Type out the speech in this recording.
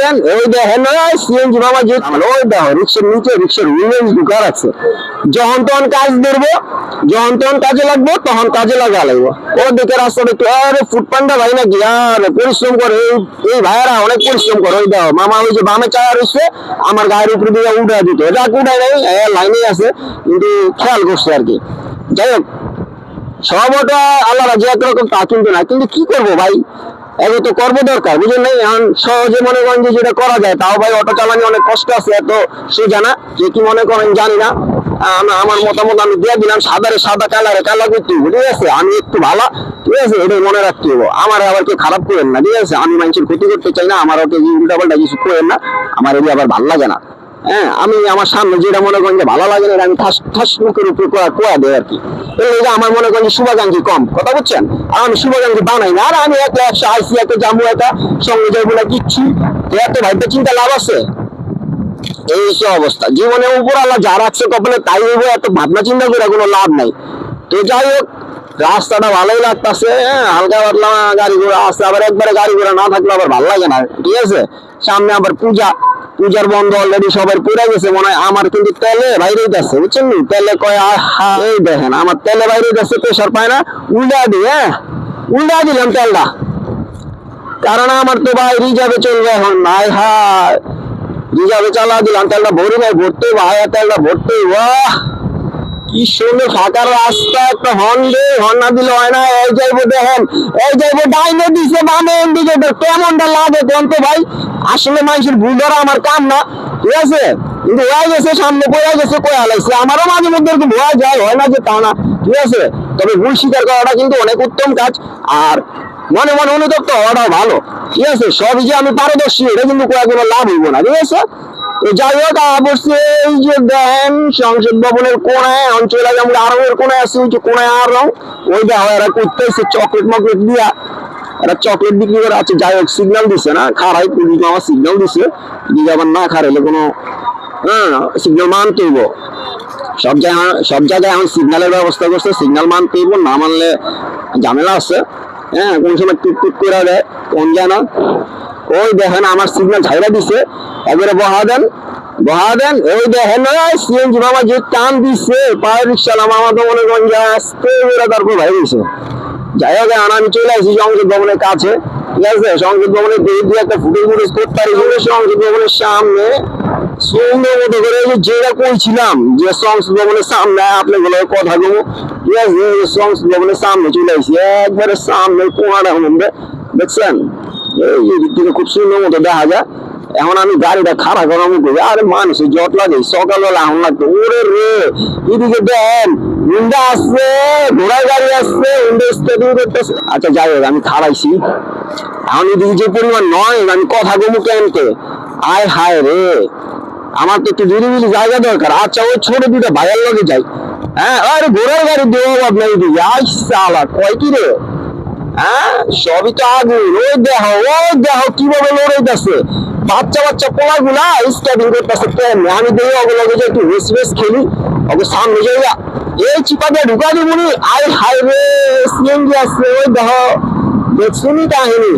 দেন ওই দেখেন সিএনজি মামা যে ওই দেখো রিক্সার নিচে, রিক্সার উইমেন্স ঢুকার আছে। যখন তখন কাজ ধরবো, যখন তখন কাজে লাগবো, তখন কাজে লাগা লাগবো। ও দেখে রাস্তাটা একটু আরে ফুটপান্ডা ভাই নাকি, আরে পরিশ্রম করে, এই এই ভাইয়েরা অনেক পরিশ্রম করে, ওই দেখো মামা ওই যে বামে চায়া রয়েছে আমার গায়ের উপরে দিয়ে উঠা দিত। যাক উঠায় নাই লাইনে আছে, কিন্তু খেয়াল করছে আর কি। যাই হোক, সব ওটা আল্লাহ রাজি একরকম তা, কিন্তু না, কিন্তু কি করব ভাই? এত তো কর্ম দরকার, বুঝলেন নাই? এখন সহজে মনে করেন যে যেটা করা যায়, তাও ভাই অটো চালানি অনেক কষ্ট আছে, এত সোজা না যে কি মনে করেন জানি না। আম- আমার মতামত আমি দিয়ে দিলাম, সাদারে সাদা কালারে কালা করতে, ঠিক আছে? আমি একটু ভালো, ঠিক আছে? এটাই মনে রাখতে হবে আমার আবার কেউ খারাপ করেন না, ঠিক আছে? আমি মানুষের ক্ষতি করতে চাই না আমার ওকে উল্টা পাল্টা কিছু করেন না, আমার এগুলো আবার ভালো লাগে না। হ্যাঁ আমি আমার সামনে যেটা মনে করেন যে ভালো লাগে না আমি ঠাস ঠাস মুখের উপরে কোয়া দেয় আর কি। এই যে আমার মনে করেন শুভাকাঙ্ক্ষী কম, কথা বুঝছেন? আর আমি শুভাকাঙ্ক্ষী বানাই না, আর আমি একটা একশো আইসি একটা জামু একটা সঙ্গে যাইবো না কিচ্ছু। এত ভাইতে চিন্তা লাভ আছে? এই অবস্থা। জীবনে উপর আল্লাহ যা রাখছে কপালে তাই হইব, এত ভাবনা চিন্তা করে কোনো লাভ নাই। তো যাই হোক, রাস্তাটা ভালোই লাগতেছে হ্যাঁ হালকা পাতলা গাড়ি ঘোড়া আছে, আবার একবারে গাড়ি ঘোড়া না থাকলে আবার ভালো লাগে না, ঠিক আছে? সামনে আবার পূজা। পূজার বন্ধ অলরেডি সবার পুরা গেছে মনে হয় আমার কিন্তু তেলে বাইরেই যাচ্ছে বুঝছেন? তেলে কয় আহা, এই দেখেন আমার তেলে বাইরে যাচ্ছে প্রেশার পায় না। উল্টা দি হ্যাঁ? উল্টা দিলাম তেলটা। কারণ আমার তো ভাই রিজার্ভে চলবে এখন ভাই হায়। রিজার্ভে চালা দিলাম তেলটা ভরি নাই ভরতে ভাই তেলটা ভরতে বাহ কি সুন্দর ফাঁকা রাস্তা একটা হর্ন দে হর্ন না দিলে হয় না। এই যাইবো দেখেন, এই যাইবো ডাইনে দিছে, বামে ইন্ডিকেটর কেমনটা লাগে কোন তো ভাই? আসলে মানুষের ভুল ধরা আমার কাম না, ঠিক আছে? কিন্তু হয়ে গেছে, সামনে পড়ে গেছে, কয়ে হালাইছে আমারও মাঝে মধ্যে একটু ভয় যায়, হয় না যে তা না, ঠিক আছে? তবে ভুল স্বীকার করাটা কিন্তু অনেক উত্তম কাজ, আর মনে মনে অনুতপ্ত হওয়াটাও ভালো, ঠিক আছে? সবই যে আমি পারদর্শী, এটা কিন্তু কোনো কোনো লাভ হইব না, ঠিক আছে? যাই হোক অবশ্যই যে দেখেন, সংসদ ভবনের কোনায় অঞ্চলে যেমন আরবের কোনায় আছে, ওই যে কোনায় আর রং, ওই দেখো এরা করতেছে চকলেট মকলেট দিয়া। এরা চকলেট বিক্রি করে আছে, যাই হোক সিগন্যাল দিছে না খারাই পুলিশ মামা সিগন্যাল দিছে, যদি আবার না খারাইলে কোনো হ্যাঁ সিগন্যাল মানতে হইব। সব জায়গায় সব জায়গায় এখন সিগন্যালের ব্যবস্থা করছে সিগন্যাল মানতে হইব, না মানলে ঝামেলা আছে। হ্যাঁ কোন সময় টুক টুক করে দেয়, কোন যায় না। ওই দেখেন আমার সিগন্যাল ছাইরা দিছে। একবারে বহা দেন বহা দেন, ওই দেখেন সিএনজি মামা যে টান দিছে, পায়ের রিক্সা আমার তো মনে করেন যে আসতে বেড়ে তারপর ভাই দিছে যাই হোক, এখন আমি চলে আসি সংসদ ভবনের কাছে। ঠিক আছে? সংসদ ভবনের দিয়ে দিয়ে একটা ফুটেজ ফুটেজ করতে পারি। সংসদ ভবনের সামনে সুন্দর মতো করে যেটা কইছিলাম যে সংসদ ভবনের সামনে আপনাগুলো কথা কমু। ঠিক আছে? সংসদ ভবনের সামনে চলে আসি। একবারে সামনে কোনাটা মধ্যে দেখছেন? এই খুব সুন্দর মতো দেখা যায়। এখন আমি গাড়িটা খারাপ করার মতো আরে মানুষের জট লাগে, সকালবেলা এখন লাগতো। ওরে রে, এদিকে দেন হুন্ডা আসছে ঘোড়া গাড়ি আসছে, হুন্ডা স্টেডিং করতেছে আচ্ছা যাই হোক, আমি খারাইছি এখন এদিকে যে পরিমাণ নয় আমি কথা কমু কেনতে আয় হায় রে, আমার তো একটু নিরিবিলি জায়গা দরকার। আচ্ছা ওই ছোট দুটো ভাইয়ের লগে যাই। হ্যাঁ আরে ঘোড়ার গাড়ি দেবো আপনার এদিকে। আই সালা কয় কি রে? হ্যাঁ? সবই তো আগুন ওই দেখো ওই দেখো, কীভাবে লড়াইতেছে। বাচ্চা বাচ্চা পোলা গুলা স্কেটিং করতেছে আমি দেখি ওগুলো একটু রেস রেস খেলি ওকে সামনে যাইয়া এই চিপা দিয়ে ঢুকা দিবনি আই হাই রে, সিএনজি আসছে, ওই দেখো। দেখছুনি কাহিনী?